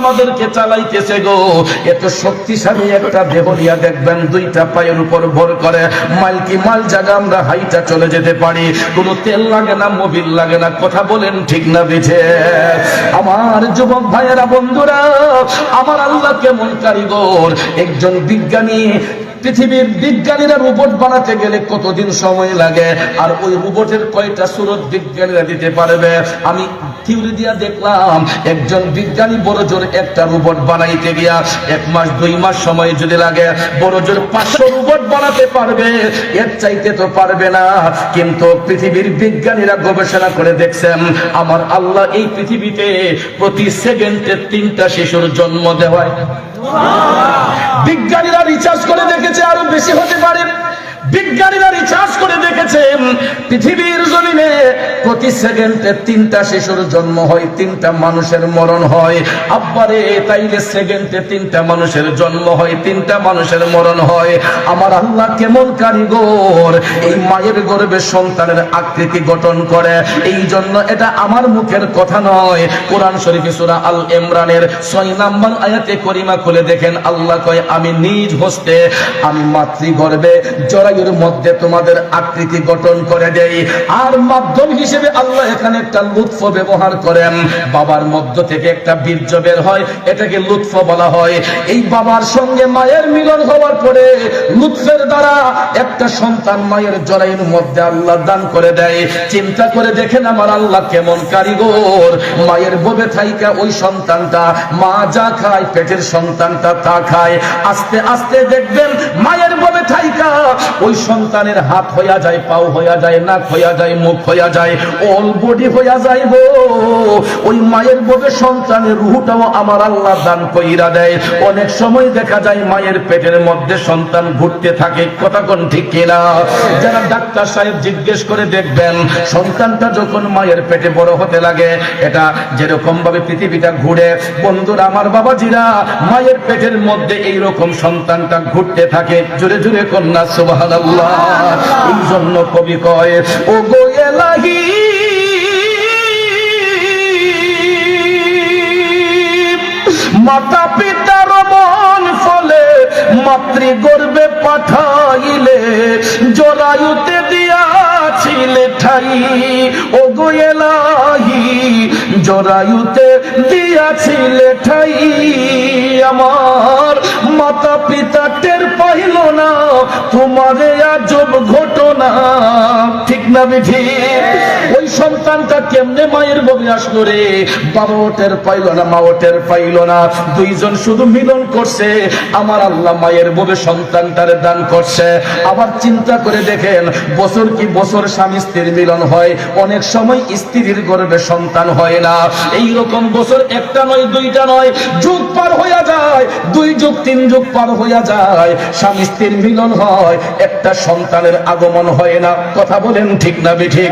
আমাদেরকে চালাইতেছে গো। এত শক্তিশালী একটা দেহ নিয়ে দেখবেন, দুইটা পায়ের উপর ভর করে। মাইল কি মাল জায়গা আমরা হাইটা চলে যেতে পারি। কোনো তেল লাগে না, মোবিল লাগে না, কথা বলেন ঠিক না বিছে আমার যুবক ভাইয়েরা, বন্ধুরা, আমার আল্লাহ কেমন কারিগর? একজন বিজ্ঞানী, পৃথিবীর বিজ্ঞানীরা রোবট বানাতে গেলে কতদিন সময় লাগে? আর ওই রোবটের কয়টা সুরত বিজ্ঞানীরা দিতে পারবে? আমি থিওরি দিয়া দেখলাম, একজন বিজ্ঞানী বড় জোর একটা রোবট বানাইতে গিয়া এক মাস, দুই মাস সময় যদি লাগে, বড় জোর পাঁচশো রোবট বানাতে পারবে। এর চাইতে তো পারবে না। কিন্তু পৃথিবীর বিজ্ঞানীরা গবেষণা করে দেখছেন, আমার আল্লাহ এই পৃথিবীতে প্রতি সেকেন্ডে তিনটা শিশুর জন্ম দেওয়ায় বিজ্ঞানীরা রিচার্জ করে দেখেছে, আরও বেশি হতে পারে। বিজ্ঞানীরা রিচার্জ করে দেখেছেন পৃথিবীর জমিনে প্রতি সেকেন্ডে তিনটা শিশুর জন্ম হয়, তিনটা মানুষের মরণ হয়। আব্বারে, তাইলে সেকেন্ডে তিনটা মানুষের জন্ম হয়, তিনটা মানুষের মরণ হয়। আমার আল্লাহ কেমন কারিগর? এই মায়ের গর্ভে সন্তানের আকৃতি গঠন করে। এই জন্য এটা আমার মুখের কথা নয়। কোরআন শরীফ সূরা আল ইমরানের ছয় নাম্বার আয়াতে করিমা খুলে দেখেন, আল্লাহ কয়, আমি নিজ হস্তে, আমি মাতৃগর্ভে জরায়ুর মধ্যে তোমাদের আকৃতি গঠন করে দেই। আর মাধ্যম হিসেবে আল্লাহ এখানে একটা লুৎফ ব্যবহার করেন। বাবার মধ্য থেকে একটা বীর্য বের হয়, এটাকে লুৎফ বলা হয়। এই বাবার সঙ্গে মায়ের মিলন হওয়ার পরে লুৎফের দ্বারা একটা সন্তান মায়ের জরায়ুর মধ্যে আল্লাহ দান করে দেয়। চিন্তা করে দেখেন আমার আল্লাহ কেমন কারিগর। মায়ের ববে থাইকা ওই সন্তানটা, মা যা খায়, পেটের সন্তানটা তা খায়। আস্তে আস্তে দেখবেন মায়ের ববে থাইকা ওই সন্তানের হাত হইয়া যায়, পাও হইয়া যায়, নাক হইয়া যায়, মুখ হইয়া যায়। অল বডি হইয়া গো ওই মায়ের ববে সন্তানের রুহটাও আমার আল্লাহ দান কইরা দেয়। অনেক সময় দেখা যায় মায়ের পেটের মধ্যে সন্তান ঘুরতে থাকে, কথা কোন ঠিক কিনা? যারা ডাক্তার সাহেব জিজ্ঞেস করে দেখবেন, সন্তানটা যখন মায়ের পেটে বড় হতে লাগে, এটা যেরকম ভাবে পৃথিবীটা ঘুরে, বন্ধুরা আমার বাবাজিরা, মায়ের পেটের মধ্যে এই রকম সন্তানটা ঘুরতে থাকে, জোরে জোরে কন্যা, সুবহানাল্লাহ। এই জন্য কবি কয় ও গো এলাহি মাতা পিতার মন ফলে মাতৃ গর্বে পাঠাইলে, জরায়ুতে দিয়াছিলে ঠাই। ও গোয়েলাহি জরায়ুতে দিয়াছিলে ঠাই। আমার মাতা পিতা টের পাইল না, তোমারে ঠিক ওই সন্তানটা কেমনে মায়ের পাইল না পাইল না। দুইজন শুধু মিলন করছে। আমার আল্লাহ মায়ের সন্তানটারে দান করছে। আবার চিন্তা করে দেখেন, বছর কি বছর স্বামী স্ত্রীর মিলন হয়? অনেক সময় স্ত্রীর গর্বে সন্তান হয় না। এই রকম বছর একটা নয়, দুইটা নয়। যুগ পার হইয়া যায়, দুই যুগ, তিন যুগ পার হইয়া যায়। স্বামী স্ত্রীর মিলন হয়, একটা সন্তানের আগমন হয় না। কথা বলেন ঠিক না ঠিক।